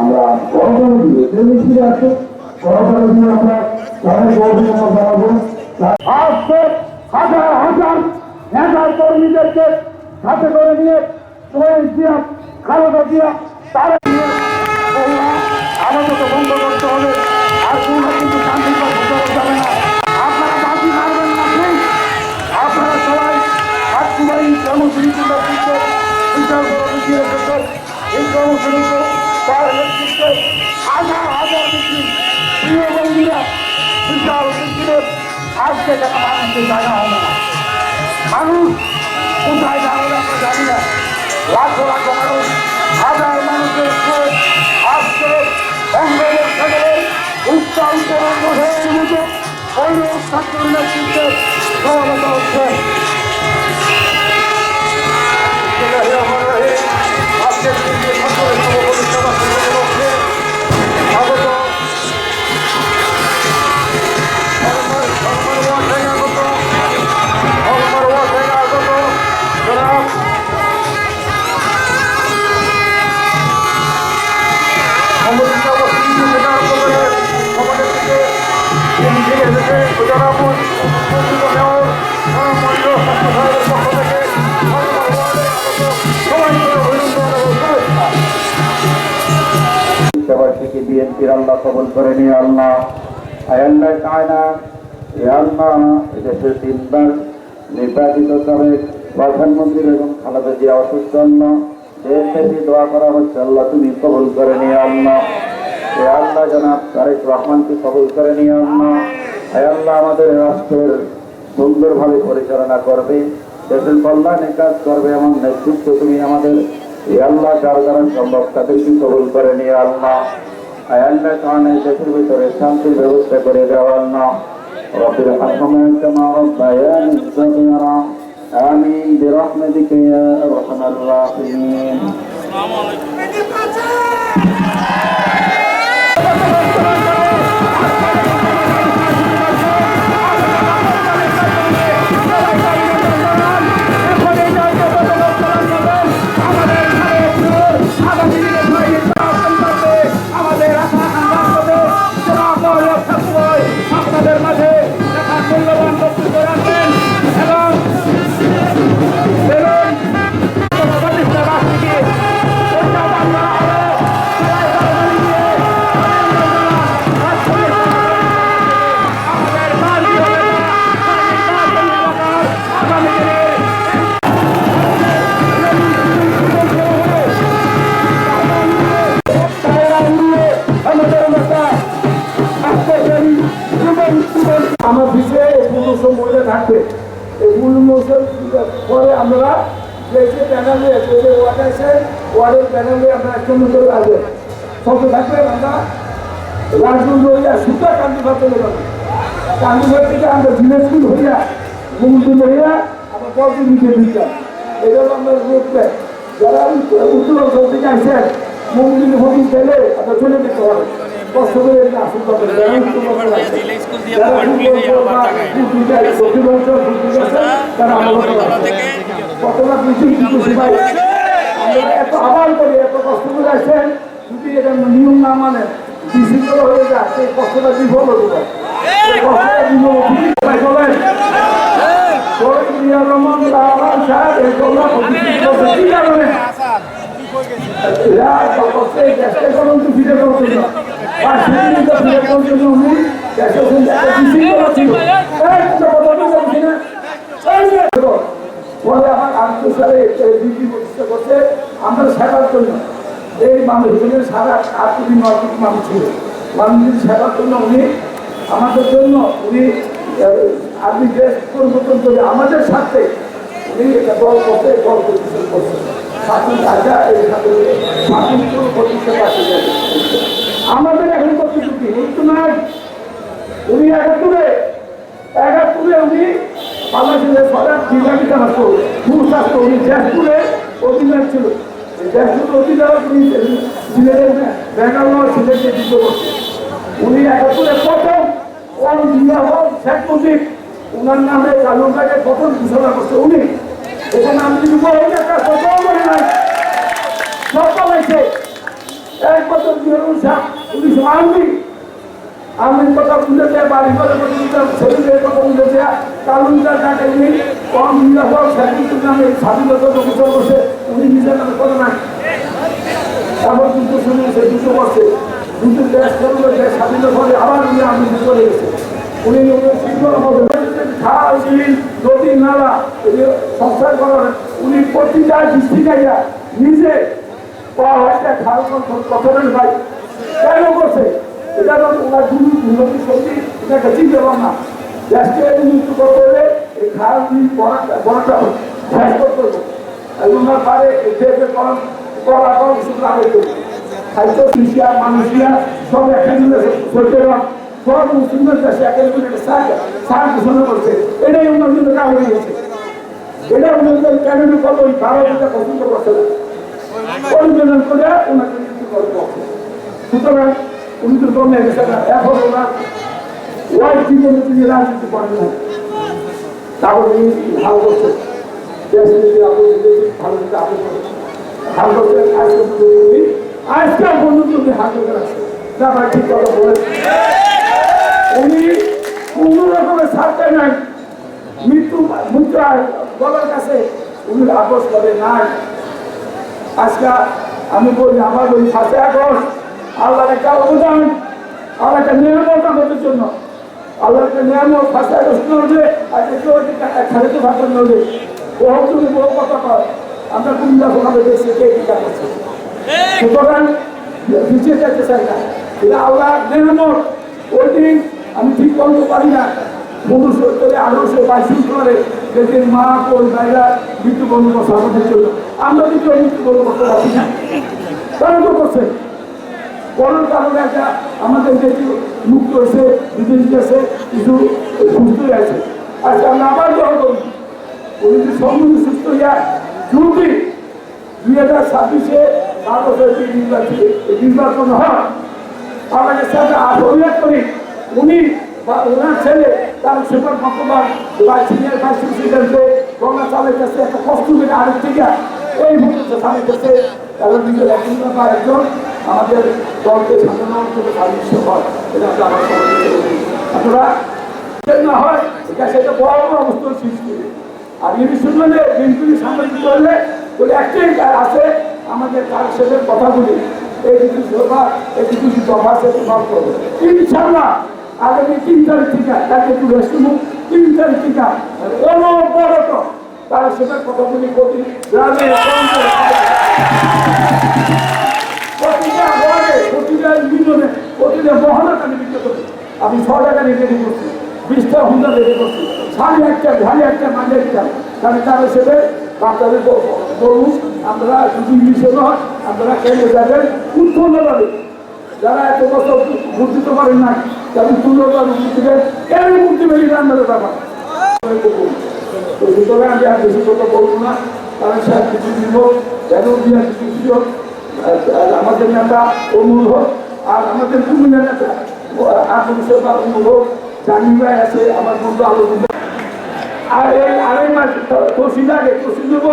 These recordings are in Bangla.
আমরা মিস্ত্রি আছে। সরকারি দিয়ে আমরা তাদের সহযোগিতা জানাব। হাজার হাজার নেতার কর্মীদেরকে সাথে করে নিয়ে সোহেল দিয়া খালেদা দিয়া তারা নিয়ে বললাম, আমাদের তো বন্ধ করতে হবে আর কোনো কিন্তু ভোট যাবে না। আপনারা বাজি মারবেন না please। আপনারা সবাই কমিটি রেখেছে এই কর্মসূচিকে তার নেতৃত্বে হাজার হাজার মিছিল প্রিয় বন্ধুরা বিচার মিছিলের আজকে যেন মানুষের জায়গা হবে না। মানুষ কোথায় দাঁড়াবে আমরা জানি না। লাখো লাখো মানুষ, হাজার মানুষের আজকে অঙ্গলের সেখানে উত্তাল তরঙ্গ হয়ে বিএনপির আল্লাহ কবল করে নিয়ে আল্লাহ। কায়না এ আল্লাহ অসুস্থ আল্লাহ করা তুমি করে নিয়ে এ আল্লাহ রহমানকে করে নিয়ে আয় আমাদের রাষ্ট্রের সুন্দরভাবে পরিচালনা করবে, দেশের কল্যাণে কাজ করবে এমন নেতৃত্ব তুমি আমাদের। আল্লাহ, যার দ্বারা সম্ভব তাদেরকে কবল করে নিয়ে আল্লাহ। আয় আল্লাহ কারণে দেশের ভিতরে শান্তির ব্যবস্থা করে দেওয়া আল্লাহ রবির হাসমে كما ربياني صغيرا آمين برحمتك يا أرحم الراحمين আমাদের আমার বিষয়ে এই পূর্ণ মহিলা থাকবে। পূর্ণ পরে আমরা প্যানেলে ওয়ার্ড আছে ওয়ার্ডের প্যানেলে আমরা থাকবে আমরা হইয়া কান্দি ভাত কান্দি থেকে আমরা হইয়া হইয়া আমরা হলো আমরা যারা উত্তর থেকে আসেন মুমদুল হবি আমরা চলে যেতে হবে। এত আবার করি এত কষ্ট করে আসেন যদি এটা নিয়ম না মানে বিশৃঙ্খলা হয়ে যায় সেই কষ্টটা বিফল হতে পারে এই কষ্টটা বিফল হতে পারে বলেন শহীদ জিয়া রহমান রাহমান আমার সেবার জন্য। এই মানুষগুলোর সারা আট কোটি মানুষ ছিল। মানুষের সেবার জন্য উনি আমাদের জন্য উনি আপনি দেশ পরিবর্তন করে আমাদের সাথে উনি একটা দল করতে দল প্রতিষ্ঠা করছেন। স্বাধীন রাজা এই স্বাধীন স্বাধীন প্রতিষ্ঠা আমাদের এখন তো নাই। উনি একাত্তরে একাত্তরে উনি বাংলাদেশের সরকার বিভাগী থাকতো সুস্বাস্থ্য উনি দেশপুরে অধিনায়ক ছিল। দেশপুর অধিনায়ক উনি সিলেটের বেঙ্গালোর সিলেটে যুদ্ধ করছে উনি একাত্তরে প্রথম ওয়ান জিয়া হল শেখ মুজিব, উনার নামে কালুরঘাটে প্রথম ঘোষণা করছে উনি। এখানে আমি কথাও বলি নাই সব পালাইছে এক বছর জিয়াউল সাহ উনি আর্মি আর্মির কথা বুঝেছে বাড়ি ঘরে বসে ছেলেদের কথা বুঝেছে কালুনটা কাটে উনি কম নিরাপদ স্বাধীনতার নামে স্বাধীনতা বছর বসে উনি নিজের নামে করে না এমন কিন্তু শুনে সে দুটো বছর দুটো দেশ করল, দেশ স্বাধীন করে আবার উনি আমি চলে গেছে। উনি শৃঙ্খল খাল বিল নদী নালা সংস্কার করার। উনি প্রতিটা ডিস্ট্রিক্টে নিজে হয়েছে খাল কখনের ভাই কেন করছে এটা তো ওনার দুর্নীতি দুর্নীতি সত্যি করতে হলে এই খাল বিল বড়টা শেষ করতে হবে। আর দেশে করা কম শুধু আগে করবে খাইতো কৃষিয়া মানুষিয়া সব মিলে চলতে সব মুসলিমের একটা মিলে সার সার ঘোষণা করছে। এটাই ওনার জন্য কাজ হয়ে এটা কেন ওই ভারত এটা পরিচালন করে ওনাকে নিযুক্ত করব। সুতরাং উনি তো কমে গেছে না। এখন ওনার ওয়াইফ জীবনে তিনি রাজনীতি করেন না তাহলে উনি ভালো করছে দেশে যদি আপনি ভালো যদি আপনি ভালো করতে আজকে পর্যন্ত উনি আজকে পর্যন্ত হাত ধরে রাখছে না ভাই উনি কোনো রকমের ছাড়তে নাই। মৃত্যু মৃত্যু গলার কাছে উনি আপোষ করে নাই। আজকে আমি বলি, আমার বলি ফাঁসে আগস্ট আল্লাহর একটা অবদান, আর একটা নিয়ামত আমাদের জন্য। আল্লাহর একটা আর তুমি কে করছে ওই দিন আমি ঠিক করতে পারি না। মনুষ করে আঠারোশো বাইশ করে দেশের মা কোল ভাইরা মৃত্যুবরণ করছে জন্য। আমরা কিন্তু মৃত্যুবরণ করতে পারছি না। তারা তো করছে। করোনার কারণে একটা আমাদের দেশ মুক্ত হয়েছে বিদেশ গেছে, কিছু সুস্থ আছে। আজকে আমরা আবার জল করি উনি যদি সম্পূর্ণ সুস্থ হইয়া যদি দুই হাজার ছাব্বিশে ভারতের যে নির্বাচন হয় আমাদের সাথে আগ্রহ করি উনি বা ওনার ছেলে, তার সুপার মকবার বা সিনিয়র ভাইস প্রেসিডেন্টে গঙ্গা চালাইতেছে একটা কষ্ট করে আরেক থেকে এই মুহূর্তে চালাইতেছে তারা নিজের একজন বা একজন আমাদের দলকে সাধারণ অঞ্চলে সাদৃশ্য হয়, এটা আমরা আপনারা না হয়, এটা সেটা বড় অবস্থার সৃষ্টি আর ইনি শুনলেন যে বিএনপির সাংবাদিক করলে বলে একটাই আছে আমাদের তার সাথে কথাগুলি এই কিছু সভা, এই কিছু দফা সে প্রভাব করবে। ইনশাল্লাহ আগামী তিন তারিখ থেকে তাকে একটু রেস্ট তিন তারিখ থেকে অনবরত তার সাথে কথাগুলি প্রতি গ্রামে প্রতিটা ওয়ার্ডে প্রতিটা ইউনিয়নে, প্রতিটা মহলাতে আমি বিক্রি করি আমি ছ টাকা রেডি করছি। বিশটা হুন্ডা রেডি করছি। সাড়ে একটা সাড়ে একটা, মাঝে একটা। তাহলে তার হিসেবে বাচ্চাদের বলুন আমরা যদি ইংলিশে নয় আপনারা কেন যাবেন উত্তরভাবে যারা এত বছর বুঝতে পারেন না উত্তরভাবে বুঝতে কেন বুঝতে পারি না? আমাদের ব্যাপার। তো সুতরাং আমি আর বেশি কথা বলব না, কারণ স্যার কিছু দিব, যেন দিয়া কিছু আর আমাদের নেতা অমূল হোক, আর আমাদের কুমিল্লা নেতা আগুন সেবা অমূল হোক, জানি ভাই আছে, আমার বন্ধু আলোচনা আর এই আড়াই মাস তহসিল আগে, তহসিল দেব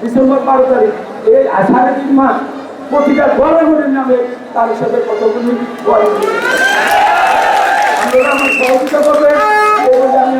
ডিসেম্বর বারো তারিখ। এই সাড়ে তিন মাস প্রতিটা ঘরে ঘরের নামে তার সাথে কতগুলি সহযোগিতা করবেন।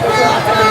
Yeah.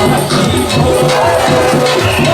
Thank you.